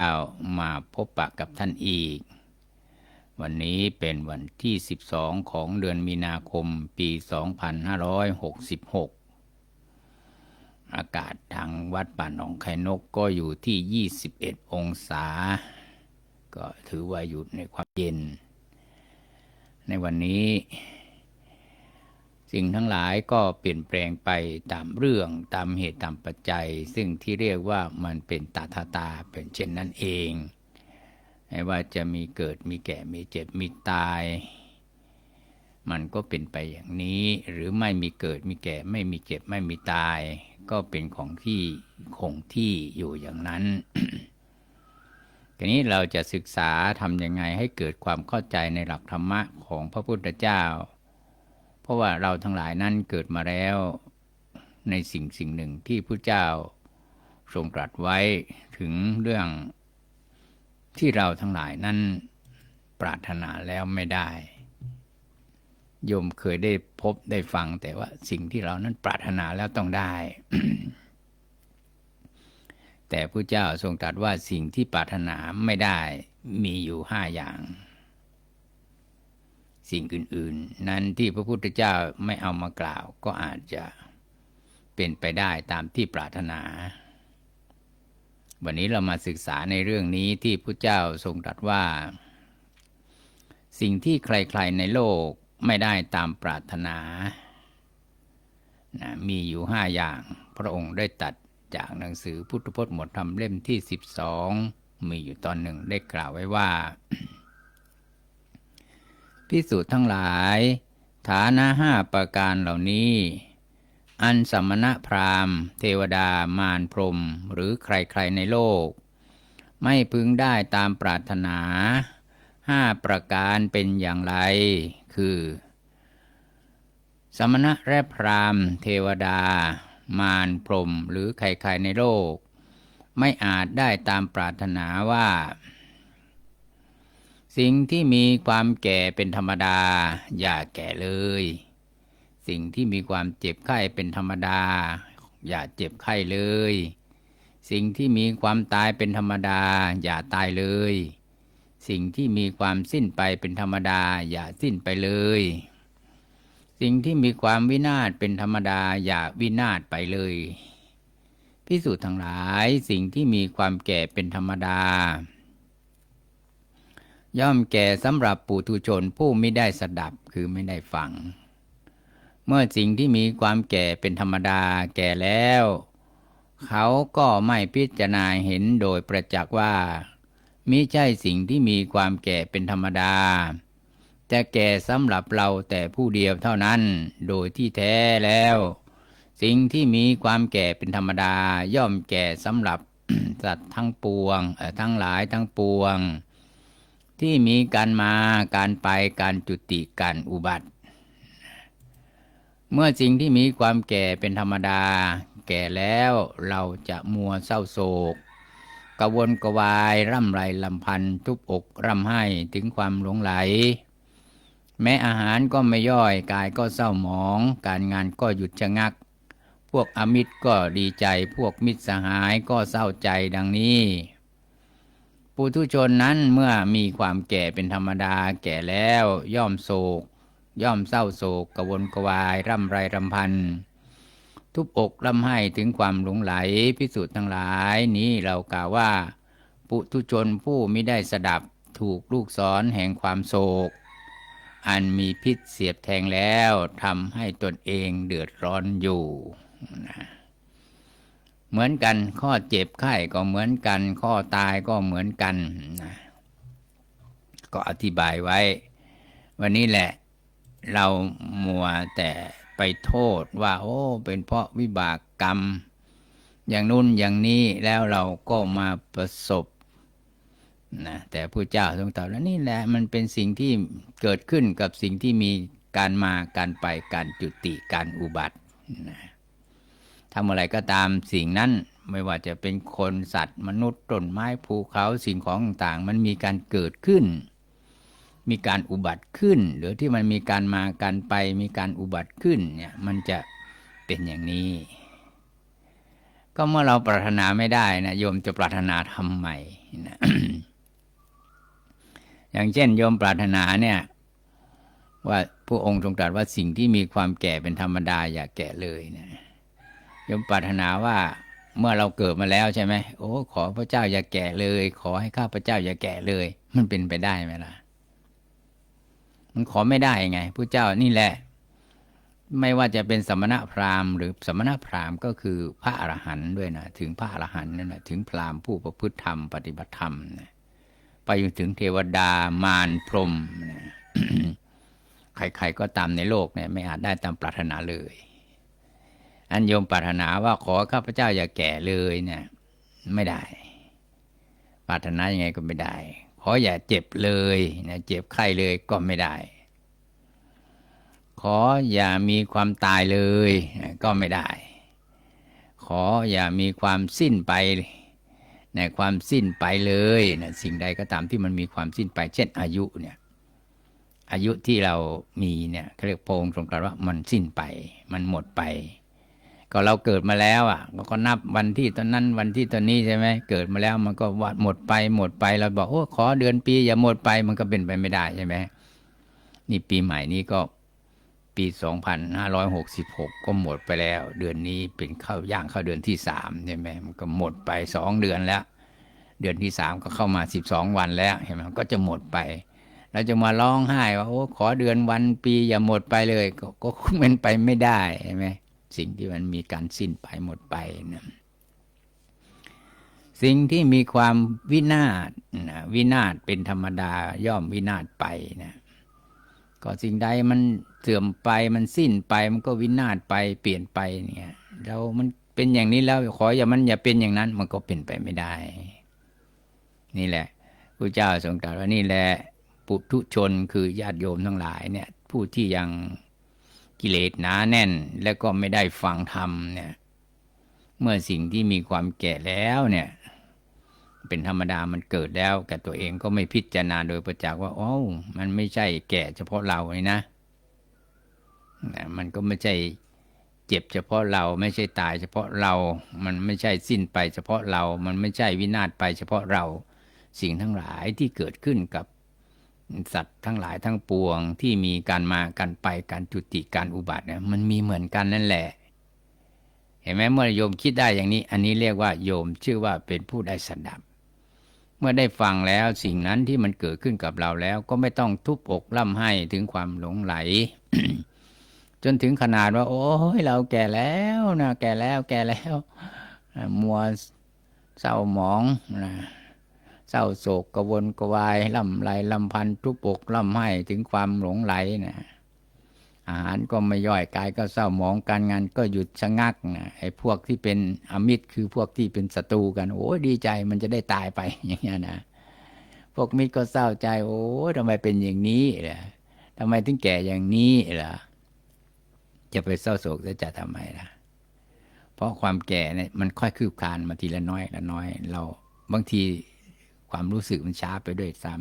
เอามาพบปะกับท่านอีก วันนี้เป็นวันที่ 12 ของเดือนมีนาคมปี 2566 อากาศทางวัดป่าหนองไข่นกก็อยู่ที่ 21 องศา ก็ถือว่าอยู่ในความเย็น ในวันนี้ สิ่งทั้งหลายก็เปลี่ยนแปลงไปตามเรื่องตามเหตุตามปัจจัย ซึ่งที่เรียกว่ามันเป็นตาตาตาเป็นเช่นนั้นเองไม่ว่าจะมีเกิดมีแก่มีเจ็บมีตาย มันก็เป็นไปอย่างนี้ หรือไม่มีเกิดมีแก่ไม่มีเจ็บไม่มีตาย ก็เป็นของที่คงที่อยู่อย่างนั้นทีนี้เราจะศึกษาทำยังไงให้เกิดความเข้าใจในหลักธรรมะของพระพุทธเจ้า เพราะว่าเราทั้งหลายนั้นเกิดมาแล้วในสิ่งสิ่งหนึ่งที่พระเจ้าทรงตรัสไว้ถึงเรื่องที่เราทั้งหลายนั้นปรารถนาแล้วไม่ได้โยมเคยได้พบได้ฟัง แต่ว่าสิ่งที่เรานั้นปรารถนาแล้วต้องได้ แต่พระเจ้าทรงตรัสว่าสิ่งที่ปรารถนาไม่ได้มีอยู่ห้าอย่าง สิ่งอื่น ๆ นั้นที่พระพุทธเจ้าไม่เอามากล่าวก็อาจจะเป็นไปได้ตามที่ปรารถนา วันนี้เรามาศึกษาในเรื่องนี้ที่พระเจ้าทรงตรัสว่า สิ่งที่ใครๆในโลกไม่ได้ตามปรารถนานะมีอยู่ห้าอย่าง พระองค์ได้ตัดจากหนังสือพุทธพจน์หมวดธรรมเล่มที่สิบสองมีอยู่ตอนหนึ่งได้กล่าวไว้ว่า พิสูจน์ทั้งหลาย ฐานะห้าประการเหล่านี้ อันสมณะพราหมณ์ เทวดามารพรมหรือใครๆในโลก ไม่พึงได้ตามปรารถนาห้าประการเป็นอย่างไร คือ สมณะและพราหมณ์ เทวดา มารพรมหรือใครๆในโลก ไม่อาจได้ตามปรารถนาว่า สิ่งที่มีความแก่เป็นธรรมดา อย่าแก่เลย สิ่งที่มีความเจ็บไข้เป็นธรรมดา อย่าเจ็บไข้เลย สิ่งที่มีความตายเป็นธรรมดา อย่าตายเลย สิ่งที่มีความสิ้นไปเป็นธรรมดา อย่าสิ้นไปเลย สิ่งที่มีความวินาศเป็นธรรมดา อย่าวินาศไปเลยพิสูจน์ทั้งหลายสิ่งที่มีความแก่เป็นธรรมดา ย่อมแก่สำหรับปุถุชนผู้ไม่ได้สดับคือไม่ได้ฟัง เมื่อสิ่งที่มีความแก่เป็นธรรมดาแก่แล้ว เขาก็ไม่พิจารณาเห็นโดยประจักษ์ว่ามิใช่สิ่งที่มีความแก่เป็นธรรมดา จะแก่สำหรับเราแต่ผู้เดียวเท่านั้น โดยที่แท้แล้ว สิ่งที่มีความแก่เป็นธรรมดาย่อมแก่สำหรับสัตว์ทั้งปวงทั้งหลายทั้งปวง ที่มีการมาการไปการจุติการอุบัติ เมื่อสิ่งที่มีความแก่เป็นธรรมดา แก่แล้วเราจะมัวเศร้าโศกกวนกวายร่ำไรลำพันทุบอกร่ำไห้ถึงความหลงไหล แม้อาหารก็ไม่ย่อยกายก็เศร้าหมอง การงานก็หยุดชะงัก พวกอมิตรก็ดีใจพวกมิตรสหายก็เศร้าใจดังนี้ ปุถุชนนั้นเมื่อมีความแก่เป็นธรรมดาแก่แล้วย่อมโศก ย่อมเศร้าโศกกวนกวาย ร่ำไรรำพัน ทุบอกร่ำไห้ถึงความหลงไหลพิสูจน์ทั้งหลายนี้เรากล่าวว่า ปุถุชนผู้ไม่ได้สดับถูกลูกศรแห่งความโศก อันมีพิษเสียบแทงแล้วทำให้ตนเองเดือดร้อนอยู่นะ เหมือนกัน ข้อเจ็บไข้ก็เหมือนกัน ข้อตายก็เหมือนกันนะก็อธิบายไว้ วันนี้แหละ เรามัวแต่ไปโทษว่า โอ้ เป็นเพราะวิบากกรรม อย่างนู้นอย่างนี้แล้วเราก็มาประสบนะแต่ผู้เจ้าทรงตรัสแล้วนี่แหละมันเป็นสิ่งที่เกิดขึ้นกับสิ่งที่มีการมาการไปการจุติการอุบัตินะ ทำอะไรก็ตามสิ่งนั้น ไม่ว่าจะเป็นคนสัตว์มนุษย์ต้นไม้ภูเขาสิ่งของต่างๆ มันมีการเกิดขึ้น มีการอุบัติขึ้น หรือที่มันมีการมาการไปมีการอุบัติขึ้นเนี่ยมันจะเป็นอย่างนี้ ก็เมื่อเราปรารถนาไม่ได้นะโยมจะปรารถนาทำไมนะอย่างเช่น โยมปรารถนาเนี่ยว่าผู้องค์ทรงตรัสว่าสิ่งที่มีความแก่เป็นธรรมดาอย่าแก่เลยนะ ยมปรารถนาว่าเมื่อเราเกิดมาแล้วใช่ไหมโอ้ขอพระเจ้าอย่าแก่เลย ขอให้ข้าพระเจ้าอย่าแก่เลย มันเป็นไปได้ไหมล่ะ มันขอไม่ได้ไงพระเจ้านี่แหละ ไม่ว่าจะเป็นสมณพราหมณ์ หรือสมณพราหมณ์ก็คือพระอรหันต์ด้วยนะถึงพระอรหันต์นั่นแหละถึงพราหมณ์ผู้ประพฤติธรรมปฏิบัติธรรมนะไปจนถึงเทวดามารพรหมนะใครๆก็ตามในโลกเนี่ยไม่อาจได้ตามปรารถนาเลย อันโยมปรารถนาว่าขอข้าพเจ้าอย่าแก่เลยเนี่ย ไม่ได้ ปรารถนายังไงก็ไม่ได้ ขออย่าเจ็บเลยนะเจ็บไข้เลยก็ไม่ได้ ขออย่ามีความตายเลยก็ไม่ได้ ขออย่ามีความสิ้นไปในความสิ้นไปเลยนะสิ่งใดก็ตามที่มันมีความสิ้นไป เช่นอายุเนี่ยอายุที่เรามีเนี่ยเขาเรียกโพงตรงกันว่ามันสิ้นไป มันหมดไป ก็เราเกิดมาแล้วอะเราก็นับวันที่ตอนนั้นวันที่ตอนนี้ใช่ไหมเกิดมาแล้วมันก็วัดหมดไปหมดไปเราบอกโอ้ขอเดือนปีอย่าหมดไปมันก็เป็นไปไม่ได้ใช่ไหมนี่ปีใหม่นี้ก็ปี 2566 ก็หมดไปแล้ว เดือนนี้เป็นเข้าย่างเข้าเดือนที่สามใช่ไหมมันก็หมดไปสองเดือนแล้ว เดือนที่สามก็เข้ามา 12 วันแล้วเห็นไหมก็จะหมดไปเราจะมาร้องไห้ว่าโอ้ขอเดือนวันปีอย่าหมดไปเลย ก็ก็คงเป็นไปไม่ได้ใช่ไหม สิ่งที่มันมีการสิ้นไปหมดไปนะสิ่งที่มีความวินาศนะวินาศเป็นธรรมดาย่อมวินาศไปนะก็สิ่งใดมันเสื่อมไปมันสิ้นไปมันก็วินาศไปเปลี่ยนไปเนี่ยเรามันเป็นอย่างนี้แล้วขออย่ามันอย่าเป็นอย่างนั้น มันก็เป็นไปไม่ได้ นี่แหละพระเจ้าทรงตรัสว่านี่แหละปุถุชนคือญาติโยมทั้งหลายเนี่ย ผู้ที่ยัง กิเลสหนาแน่น แล้วก็ไม่ได้ฟังธรรมเนี่ย เมื่อสิ่งที่มีความแก่แล้วเนี่ย เป็นธรรมดามันเกิดแล้ว แต่ตัวเองก็ไม่พิจารณาโดยประจักษ์ว่าโอ้มันไม่ใช่แก่เฉพาะเราเลยนะนะมันก็ไม่ใช่เจ็บเฉพาะเราไม่ใช่ตายเฉพาะเรา มันไม่ใช่สิ้นไปเฉพาะเรา มันไม่ใช่วินาศไปเฉพาะเรา สิ่งทั้งหลายที่เกิดขึ้นกับ สัตว์ทั้งหลายทั้งปวงที่มีการมาการไปการจุติการอุบัติเนี่ยมันมีเหมือนกันนั่นแหละ เห็นไหมเมื่อโยมคิดได้อย่างนี้ อันนี้เรียกว่าโยมชื่อว่าเป็นผู้ได้สันดับ เมื่อได้ฟังแล้วสิ่งนั้นที่มันเกิดขึ้นกับเราแล้วก็ไม่ต้องทุบอกล่ำให้ถึงความหลงไหล จนถึงขนาดว่า โอ้ยเราแก่แล้วนะแก่แล้วแก่แล้วมัวเศร้าหมองนะ เศร้าโศกกวนกวายลำไรลำพันทุบอกล่ำให้ถึงความหลงไหลนะอาหารก็ไม่ย่อยกายก็เศร้าหมองการงานก็หยุดชะงักนะไอ้พวกที่เป็นอมิตรคือพวกที่เป็นศัตรูกัน โอ้ดีใจมันจะได้ตายไปอย่างเงี้ยนะพวกมิตรก็เศร้าใจโอ้ทำไมเป็นอย่างนี้ล่ะทำไมถึงแก่อย่างนี้ล่ะจะไปเศร้าโศกจะทำไมล่ะเพราะความแก่เนี่ยมันค่อยคืบคลานมาทีละน้อยละน้อย เราบางที ความรู้สึกมันช้าไปด้วยซ้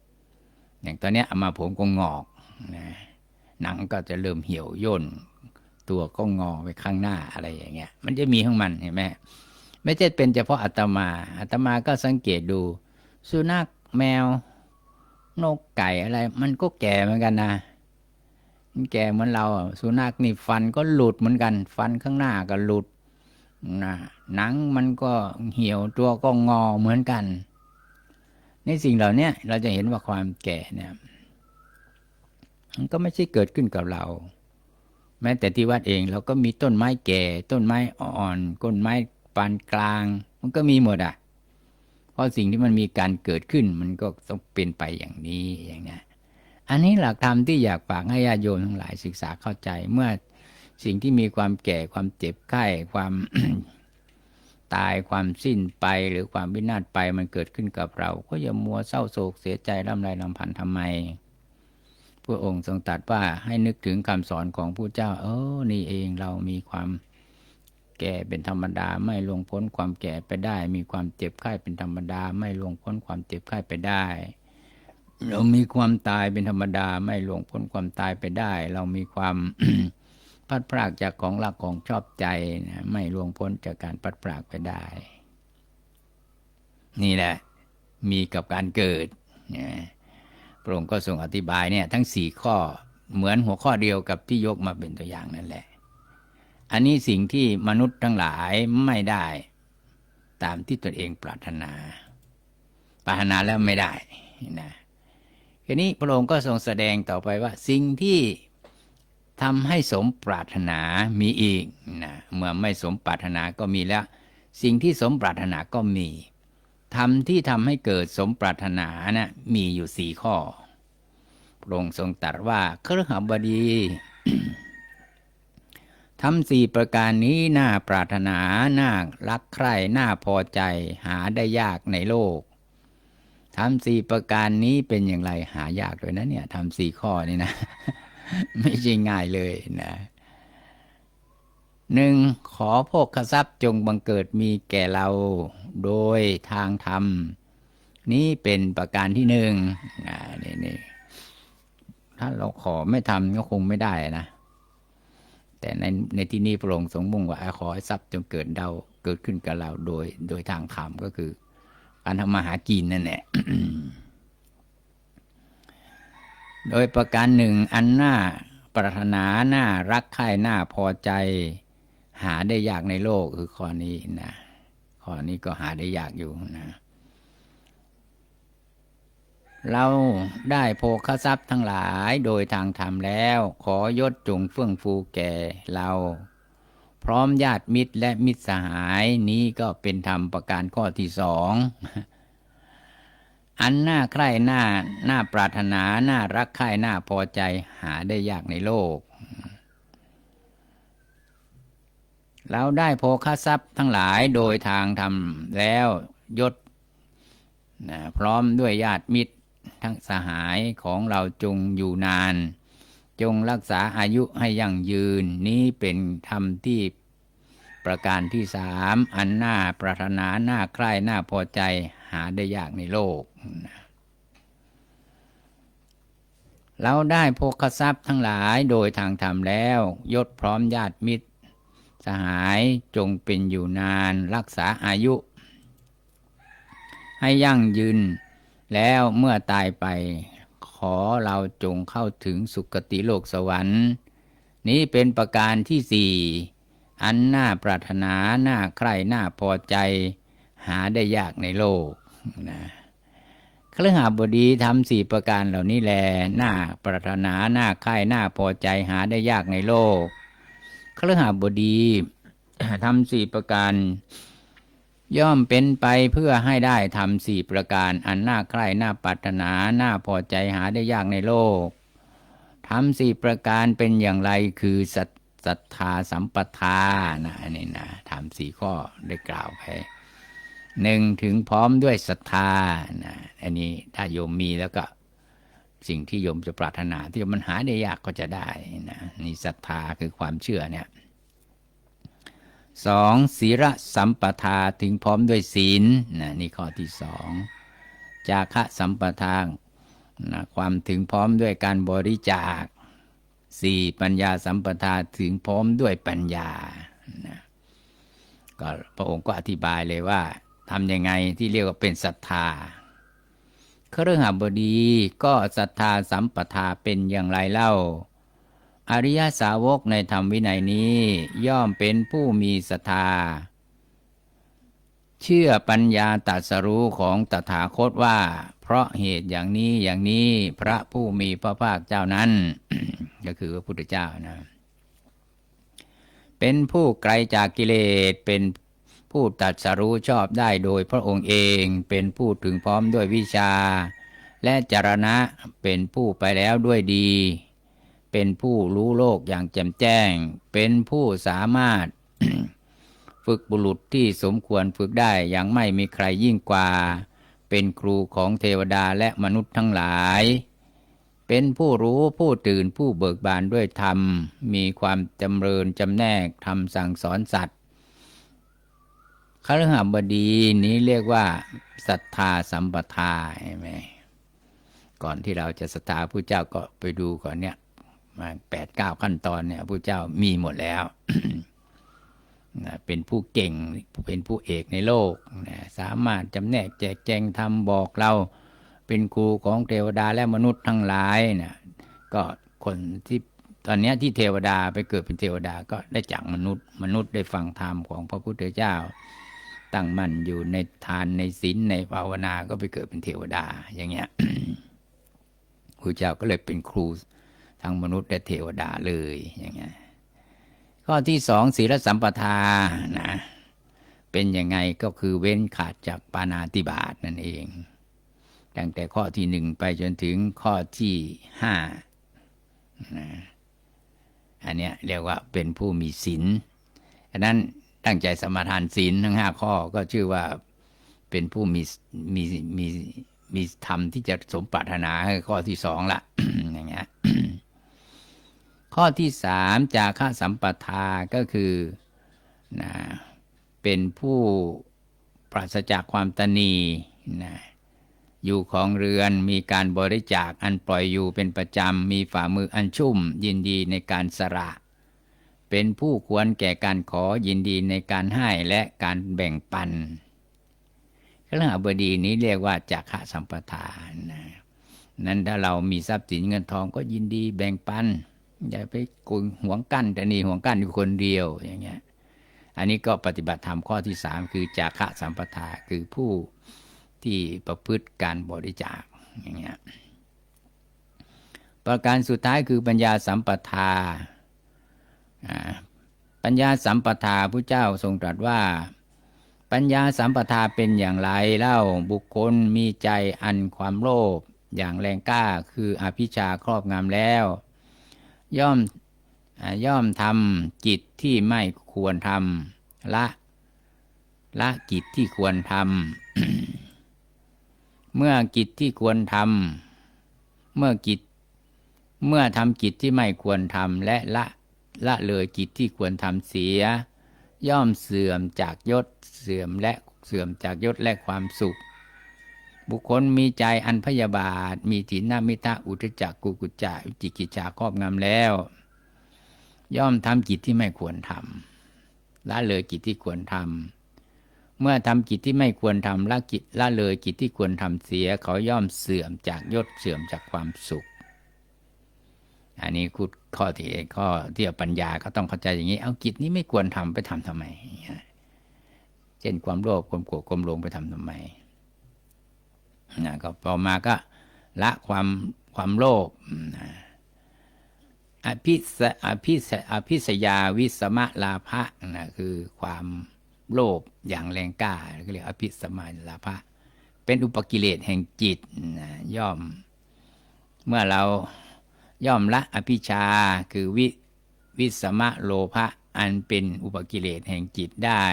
ำอย่างตอนนี้เอามาผมก็งอกนะหนังก็จะเริ่มเหี่ยวย่น ตัวก็งอไปข้างหน้าอะไรอย่างเงี้ย มันจะมีของมันเห็นไหมไม่ใช่เป็นเฉพาะอาตมาอาตมาก็สังเกตดู สุนัขแมวนกไก่อะไร มันก็แก่เหมือนกันนะมันแก่เหมือนเราสุนัขนี่ฟันก็หลุดเหมือนกัน ฟันข้างหน้าก็หลุด นะหนังมันก็เหี่ยวตัวก็งอเหมือนกัน ในสิ่งเหล่านี้เราจะเห็นว่าความแก่เนี่ยมันก็ไม่ใช่เกิดขึ้นกับเรา แม้แต่ที่วัดเองเราก็มีต้นไม้แก่ ต้นไม้อ่อนต้นไม้ปานกลาง มันก็มีหมดอะ เพราะสิ่งที่มันมีการเกิดขึ้นมันก็ต้องเป็นไปอย่างนี้อย่างนี้อันนี้หลักธรรมที่อยากฝากให้ญาติโยมทั้งหลายศึกษาเข้าใจเมื่อ สิ่งที่มีความแก่ความเจ็บไข้ความตายความสิ้นไปหรือความวินาศไปมันเกิดขึ้นกับเรา ก็อย่ามัวเศร้าโศกเสียใจร่ำไรลำพันทำไมพระองค์ทรงตรัสว่าให้นึกถึงคำสอนของผู้เจ้า เออนี่เองเรามีความแก่เป็นธรรมดาไม่ลงพ้นความแก่ไปได้ มีความเจ็บไข้เป็นธรรมดา ไม่ลงพ้นความเจ็บไข้ไปได้ เรามีความตายเป็นธรรมดา ไม่ลงพ้นความตายไปได้ เรามีความ พัดพรากจากของรักของชอบใจนะไม่ล่วงพ้นจากการพัดพรากไปได้ นี่แหละ มีกับการเกิดนะพระองค์ก็ทรงอธิบายเนี่ย ทั้งสี่ข้อเหมือนหัวข้อเดียวกับที่ยกมาเป็นตัวอย่างนั่นแหละ อันนี้สิ่งที่มนุษย์ทั้งหลายไม่ได้ตามที่ตนเองปรารถนา ปรารถนาแล้วไม่ได้นะทีนี้พระองค์ก็ทรงแสดงต่อไปว่า สิ่งที่ ทำให้สมปรารถนามีอีกนะเมื่อไม่สมปรารถนาก็มีแล้ว สิ่งที่สมปรารถนาก็มีทำที่ทำให้เกิดสมปรารถนานะมีอยู่สี่ข้อพระองค์ทรงตรัสว่าเครือหบดีทำสี่ประการนี้น่าปรารถนา น่ารักใคร่ น่าพอใจ หาได้ยากในโลกทำสี่ประการนี้เป็นอย่างไรหายากเลยนะเนี่ยทำสี่ข้อนี่นะ ไม่ใช่ง่ายเลยนะหนึ่งขอโภคทรัพย์จงบังเกิดมีแก่เราโดยทางธรรม นี้เป็นประการที่หนึ่งนะนี่นี่ถ้าเราขอไม่ทำก็คงไม่ได้นะ แต่ในในที่นี้พระองค์ทรงมุ่งว่าขอให้ทรัพย์จงเกิดเดาเกิดขึ้นกับเราโดยโดยทางธรรมก็คือ การทำมาหากินนั่นแหละ โดยประการหนึ่งอันน่าปรารถนาน่ารักใคร่น่าพอใจ หาได้ยากในโลกคือข้อนี้นะข้อนี้ก็หาได้ยากอยู่นะเราได้โภคทรัพย์ทั้งหลายโดยทางธรรมแล้ว ขอยศจงเฟื่องฟูแก่เรา พร้อมญาติมิตรและมิตรสหายนี้ก็เป็นธรรมประการข้อที่สอง อันน่าใคร่น่าน่าปรารถนาน่ารักใคร่น่าพอใจหาได้ยากในโลก เราได้โภคทรัพย์ทั้งหลายโดยทางธรรมแล้วยศนะพร้อมด้วยญาติมิตรทั้งสหายของเราจงอยู่นาน จงรักษาอายุให้ยั่งยืนนี้เป็นธรรมที่ประการที่สามอันน่าปรารถนาน่าใคร่น่าพอใจหาได้ยากในโลก เราได้โภคทรัพย์ทั้งหลายโดยทางธรรมแล้ว ยศพร้อมญาติมิตร สหายจงเป็นอยู่นานรักษาอายุ ให้ยั่งยืน แล้วเมื่อตายไป ขอเราจงเข้าถึงสุคติโลกสวรรค์ นี้เป็นประการที่สี่อันน่าปรารถนา น่าใคร่ น่าพอใจ หาได้ยากในโลกนะ เครือหาบดีทำสี่ประการเหล่านี้แลหน่าปรารถนาหน่าใคร่น่าพอใจหาได้ยากในโลกเครือหาบดีทำสี่ประการ ย่อมเป็นไปเพื่อให้ได้ทำสี่ประการ อันหน่าใคร่น่าปรารถนาหน่าพอใจหาได้ยากในโลกทำสี่ประการเป็นอย่างไรคือสัตศรัทธาสัมปทานะอันนี้นะถามสี่ข้อได้กล่าวไป หนึ่งถึงพร้อมด้วยศรัทธานะอันนี้ถ้าโยมมีแล้วก็สิ่งที่โยมจะปรารถนาที่มันหาได้ยากก็จะได้นะนี่ศรัทธาคือความเชื่อเนี่ยสองศีลสัมปทาถึงพร้อมด้วยศีลนะนี่ข้อที่สองจาคะสัมปทานะความถึงพร้อมด้วยการบริจาคสี่ปัญญาสัมปทาถึงพร้อมด้วยปัญญานะก็พระองค์ก็อธิบายเลยว่า ทำยังไงที่เรียกว่าเป็นศรัทธาเครือหบดีก็ศรัทธาสัมปทาเป็นอย่างไรเล่า อริยสาวกในธรรมวินัยนี้ย่อมเป็นผู้มีศรัทธา เชื่อปัญญาตัสรู้ของตถาคตว่า เพราะเหตุอย่างนี้อย่างนี้พระผู้มีพระภาคเจ้านั้น ก็คือพระพุทธเจ้านะ เป็นผู้ไกลจากกิเลสเป็น ผู้ตรัสรู้ชอบได้โดยพระองค์เองเป็นผู้ถึงพร้อมด้วยวิชา และจรณะเป็นผู้ไปแล้วด้วยดี เป็นผู้รู้โลกอย่างแจ่มแจ้ง เป็นผู้สามารถ ฝึกบุรุษที่สมควรฝึกได้อย่างไม่มีใครยิ่งกว่า เป็นครูของเทวดาและมนุษย์ทั้งหลาย เป็นผู้รู้ผู้ตื่นผู้เบิกบานด้วยธรรม มีความจำเริญจำแนกทำสั่งสอนสัตว์ คฤหบดีนี้เรียกว่าศรัทธาสัมปทาใช่ไหมก่อนที่เราจะศรัทธาผู้เจ้าก็ไปดูก่อนเนี่ยมาแปดเก้าขั้นตอนเนี่ยพระเจ้ามีหมดแล้วนะเป็นผู้เก่งเป็นผู้เอกในโลกนะสามารถจำแนกแจกแจงทำบอกเรา เป็นครูของเทวดาและมนุษย์ทั้งหลายนะก็คนที่ตอนเนี้ยที่เทวดาไปเกิดเป็นเทวดาก็ได้จากมนุษย์ มนุษย์ได้ฟังธรรมของพระพุทธเจ้า ตั้งมั่นอยู่ในทานในศีลในภาวนาก็ไปเกิดเป็นเทวดาอย่างเงี้ยครูเจ้าก็เลยเป็นครูทั้งมนุษย์และเทวดาเลยอย่างเงี้ยข้อที่สองศีลสัมปทานะเป็นยังไงก็คือเว้นขาดจากปานาติบาตนั่นเองตั้งแต่ข้อที่หนึ่งไปจนถึงข้อที่ห้านะอันเนี้ยเรียกว่าเป็นผู้มีศีลอันนั้น ตั้งใจสมาทานศีลทั้งห้าข้อก็ชื่อว่าเป็นผู้มีมีมีมีธรรมที่จะสมปรารถนาข้อที่สองละอย่างเงี้ยข้อที่สามจาค่าสัมปทาก็คือนะเป็นผู้ปราศจากความตนีนะอยู่ของเรือนมีการบริจาคอันปล่อยอยู่เป็นประจำ มีฝ่ามืออันชุ่ม ยินดีในการสละ เป็นผู้ควรแก่การขอยินดีในการให้และการแบ่งปันเรื่องบดีนี้เรียกว่าจาคะสัมปทานนะนั้นถ้าเรามีทรัพย์สินเงินทองก็ยินดีแบ่งปัน อย่าไปกุยหวงกั้นแต่นี่หวงกั้นอยู่คนเดียวอย่างเงี้ย อันนี้ก็ปฏิบัติธรรมข้อที่สามคือจาคะสัมปทาคือผู้ที่ประพฤติการบริจาคอย่างเงี้ยประการสุดท้ายคือปัญญาสัมปทา ปัญญาสัมปทาพระเจ้าทรงตรัสว่า ปัญญาสัมปทาเป็นอย่างไรเล่าบุคคลมีใจอันความโลภอย่างแรงกล้าคืออภิชาครอบงำแล้ว ย่อมย่อมทำกิจที่ไม่ควรทำละละกิจที่ควรทำเมื่อกิจที่ควรทำเมื่อกิจเมื่อทำกิจที่ไม่ควรทำและละ ละเลยกิจที่ควรทำเสีย ย่อมเสื่อมจากยศเสื่อมและเสื่อมจากยศและความสุข บุคคลมีใจอันพยาบาท มีถีนามิทะอุทจักกุกุจจะวิจิกิจจาครอบงำแล้ว ย่อมทำกิจที่ไม่ควรทำละเลยกิจที่ควรทำเมื่อทำกิจที่ไม่ควรทำละกิจละเลยกิจที่ควรทำเสียเขาย่อมเสื่อมจากยศเสื่อมจากความสุข อันนี้คุดข้อที่ข้อที่ปัญญาก็ต้องเข้าใจอย่างนี้ เอากิจนี้ไม่ควรทำไปทำทำไม เช่นความโลภความโกรธความหลงไปทำทำไมนะก็พอมาก็ละความความโลภนะอภิสอภิสอภิสยาวิสมะลาภะนะคือความโลภอย่างแรงกล้าก็เรียกอภิสมาลาภะเป็นอุปกิเลสแห่งจิตนะย่อม เมื่อเรา ย่อมละอภิชาคือวิวิสมะโลภะอันเป็นอุปกิเลสแห่งจิตได้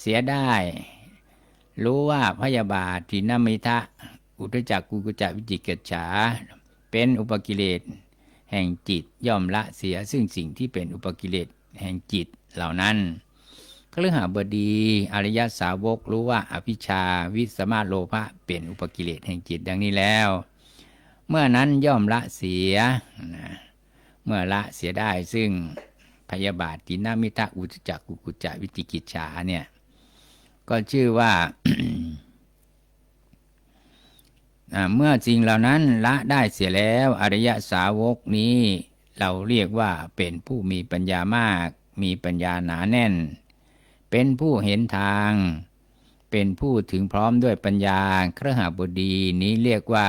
เสียได้ รู้ว่าพยาบาททินามิทะอุทจักกุกุจักวิจิกิจฉาเป็นอุปกิเลสแห่งจิตย่อมละเสียซึ่งสิ่งที่เป็นอุปกิเลสแห่งจิตเหล่านั้นเคฤหาบดีอริยสาวกรู้ว่าอภิชาวิสมาโลภะเป็นอุปกิเลสแห่งจิตดังนี้แล้ว เมื่อนั้นย่อมละเสียนะเมื่อละเสียได้ซึ่งพยาบาทตินามิทะอุจจักกุกุจจะวิจิกิจฉาเนี่ยก็ชื่อว่าเมื่อสิ่งเหล่านั้นละได้เสียแล้วอริยสาวกนี้เราเรียกว่าเป็นผู้มีปัญญามาก มีปัญญาหนาแน่น เป็นผู้เห็นทาง เป็นผู้ถึงพร้อมด้วยปัญญาเครหบดีนี้เรียกว่า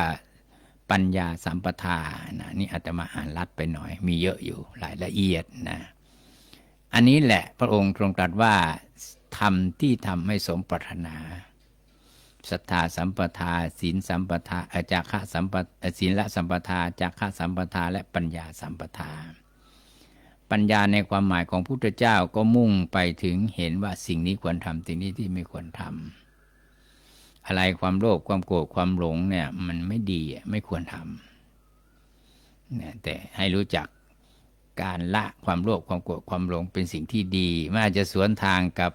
ปัญญาสัมปทานะนี่อาตมาอ่านลัดไปหน่อย มีเยอะอยู่รายละเอียดนะอันนี้แหละพระองค์ทรงตรัสว่าทำที่ทำให้สมปรารถนาศรัทธาสัมปทาศีลสัมปทาอาจาระสัมปศีลละสัมปทาจาระสัมปทาและปัญญาสัมปทา ปัญญาในความหมายของพุทธเจ้าก็มุ่งไปถึงเห็นว่าสิ่งนี้ควรทำสิ่งนี้ที่ไม่ควรทำ อะไรความโลภความโกรธความหลงเนี่ยมันไม่ดีไม่ควรทำเนี่ยแต่ให้รู้จักการละความโลภความโกรธความหลงเป็นสิ่งที่ดีมันอาจจะสวนทางกับ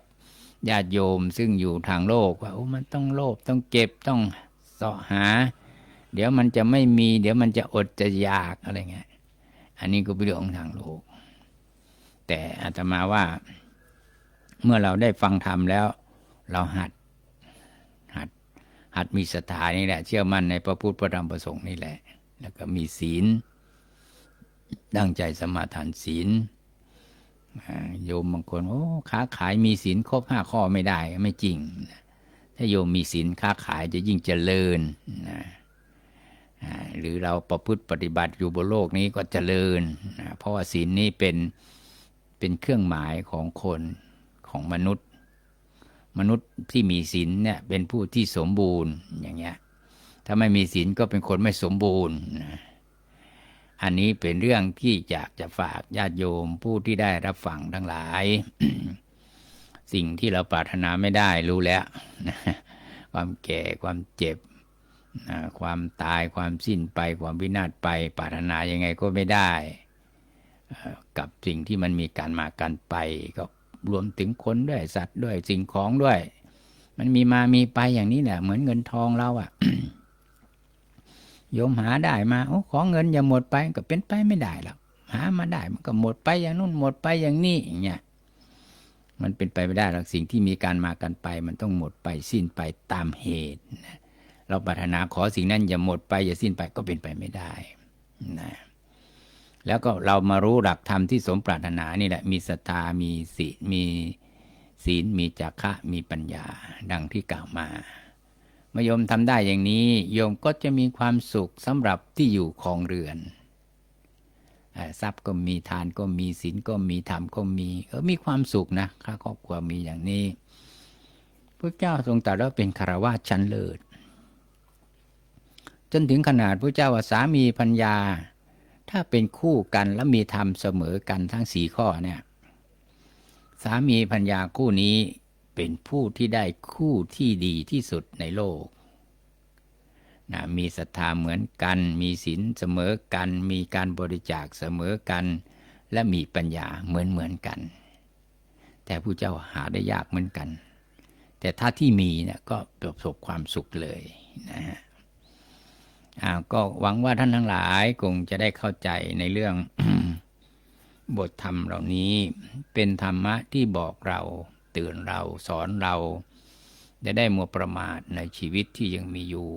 ญาติโยมซึ่งอยู่ทางโลกว่าโอ้มันต้องโลภต้องเก็บต้องเสาะหา เดี๋ยวมันจะไม่มี เดี๋ยวมันจะอดจะอยากอะไรเงี้ยอันนี้ก็เป็นเรื่องของทางโลก แต่อาตมาว่า เมื่อเราได้ฟังธรรมแล้ว เราหัด หัดมีศรัทธานี่แหละ เชื่อมั่นในพระพุทธพระธรรมพระสงฆ์นี่แหละ แล้วก็มีศีลตั้งใจสมาทานศีลอ่าโยมบางคนโอ้ค้าขายมีศีลครบห้าข้อไม่ได้ไม่จริง ถ้าโยมมีศีลค้าขายจะยิ่งเจริญนะหรือเราประพฤติปฏิบัติอยู่บนโลกนี้ก็เจริญนะเพราะว่าศีลนี้เป็นเป็นเครื่องหมายของคนของมนุษย์ มนุษย์ที่มีศีลเนี่ยเป็นผู้ที่สมบูรณ์อย่างเงี้ยถ้าไม่มีศีลก็เป็นคนไม่สมบูรณ์ อันนี้เป็นเรื่องที่อยากจะฝากญาติโยมผู้ที่ได้รับฟังทั้งหลาย สิ่งที่เราปรารถนาไม่ได้รู้แล้ว ความแก่ความเจ็บความตายความสิ้นไปความวินาศไป ปรารถนายังไงก็ไม่ได้ กับสิ่งที่มันมีการมาการไปก็ รวมถึงคนด้วยสัตว์ด้วยสิ่งของด้วย มันมีมามีไปอย่างนี้แหละเหมือนเงินทองเราอะโยมหาได้มาโอ้ของเงินอย่าหมดไปก็เป็นไปไม่ได้หรอกหามาได้มันก็หมดไปอย่างนู้นหมดไปอย่างนี้อย่างเงี้ยมันเป็นไปไม่ได้หรอกสิ่งที่มีการมากันไป มันต้องหมดไปสิ้นไปตามเหตุนะเราปรารถนาขอสิ่งนั้นอย่าหมดไปอย่าสิ้นไปก็เป็นไปไม่ได้นะ แล้วก็เรามารู้หลักธรรมที่สมปรารถนานี่แหละ มีศรัทธามีศีลมีศีล มีจาคะมีปัญญา ดังที่กล่าวมามื่อโยมทำได้อย่างนี้ โยมก็จะมีความสุขสำหรับที่อยู่ของเรือนทรัพย์ก็มีทานก็มีศีลก็มีธรรมก็มีเออมีความสุขนะถ้าครอบครัวมีอย่างนี้พระเจ้าทรงตรัสว่าเป็นคารวะชั้นเลิศจนถึงขนาดพระเจ้าว่าสามีพัญญา ถ้าเป็นคู่กันและมีธรรมเสมอกันทั้งสี่ข้อเนี่ยสามีพัญญาคู่นี้เป็นผู้ที่ได้คู่ที่ดีที่สุดในโลกนะมีศรัทธาเหมือนกัน มีศีลเสมอกัน มีการบริจาคเสมอกัน และมีปัญญาเหมือนเหมือนกัน แต่ผู้เจ้าหาได้ยากเหมือนกัน แต่ถ้าที่มีเนี่ยก็ประสบความสุขเลยนะฮะ ก็หวังว่าท่านทั้งหลายคงจะได้เข้าใจในเรื่องบทธรรมเหล่านี้ เป็นธรรมะที่บอกเราเตือนเราสอนเรา จะได้มัวประมาทในชีวิตที่ยังมีอยู่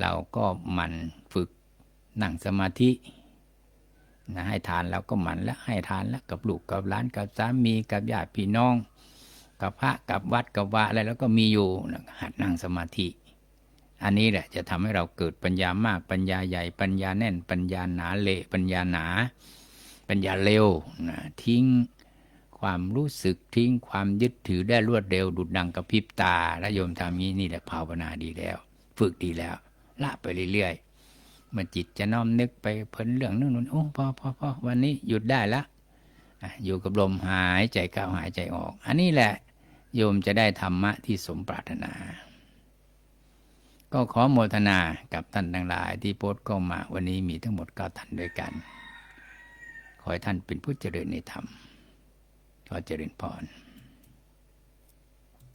เราก็หมันฝึกนั่งสมาธินะให้ทานแล้วก็หมันแล้วให้ทานแล้วกับลูกกับหลานกับสามีกับญาติพี่น้อง กับพระกับวัดกับวาอะไรแล้วก็มีอยู่นะหัดนั่งสมาธิ อันนี้แหละจะทำให้เราเกิดปัญญามากปัญญาใหญ่ ปัญญาแน่น ปัญญาหนาเละปัญญาหนา ปัญญาเร็วนะทิ้งความรู้สึกทิ้งความยึดถือได้รวดเร็ว ดุดดังกระพริบตาและโยมทำนี้นี่แหละภาวนาดีแล้ว ฝึกดีแล้ว ละไปเรื่อยๆมื่อจิตจะน้อมนึกไปเพลินเรื่องนึงนู้นโอ้พอพอพอวันนี้หยุดได้ละอยู่กับลมหายใจเข้าหายใจออก อันนี้แหละโยมจะได้ธรรมะที่สมปรารถนา ก็ขอโมทนากับท่านทั้งหลายที่โพสต์เข้ามาวันนี้มีทั้งหมดเก้าท่านด้วยกัน ขอให้ท่านเป็นผู้เจริญในธรรม ขอเจริญพร